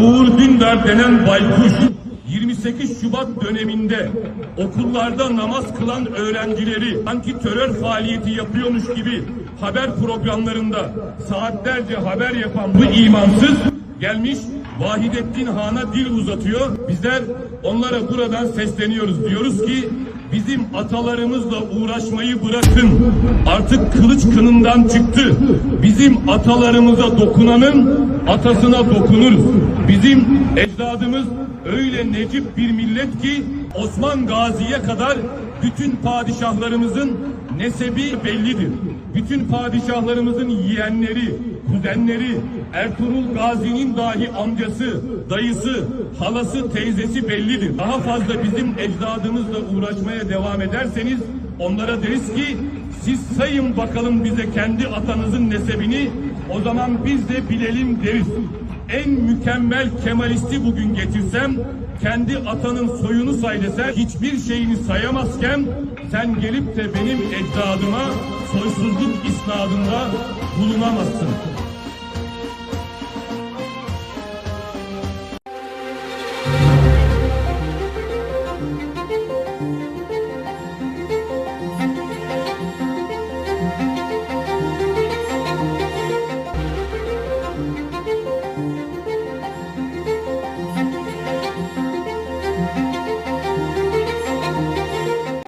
Uğur Dündar denen baykuş 28 Şubat döneminde okullarda namaz kılan öğrencileri sanki terör faaliyeti yapıyormuş gibi haber programlarında saatlerce haber yapan bu imansız gelmiş Vahidettin Han'a dil uzatıyor. Bizler onlara buradan sesleniyoruz. Diyoruz ki bizim atalarımızla uğraşmayı bırakın. Artık kılıç kınından çıktı. Bizim atalarımıza dokunanın atasına dokunuruz. Bizim ecdadımız öyle necip bir millet ki Osman Gazi'ye kadar bütün padişahlarımızın nesebi bellidir. Bütün padişahlarımızın yeğenleri, kuzenleri, Ertuğrul Gazi'nin dahi amcası, dayısı, halası, teyzesi bellidir. Daha fazla bizim ecdadımızla uğraşmaya devam ederseniz onlara deriz ki siz sayın bakalım bize kendi atanızın nesebini o zaman biz de bilelim deriz. En mükemmel Kemalisti bugün getirsem kendi atanın soyunu say desen hiçbir şeyini sayamazken sen gelip de benim ecdadıma soysuzluk isnadında bulunamazsın.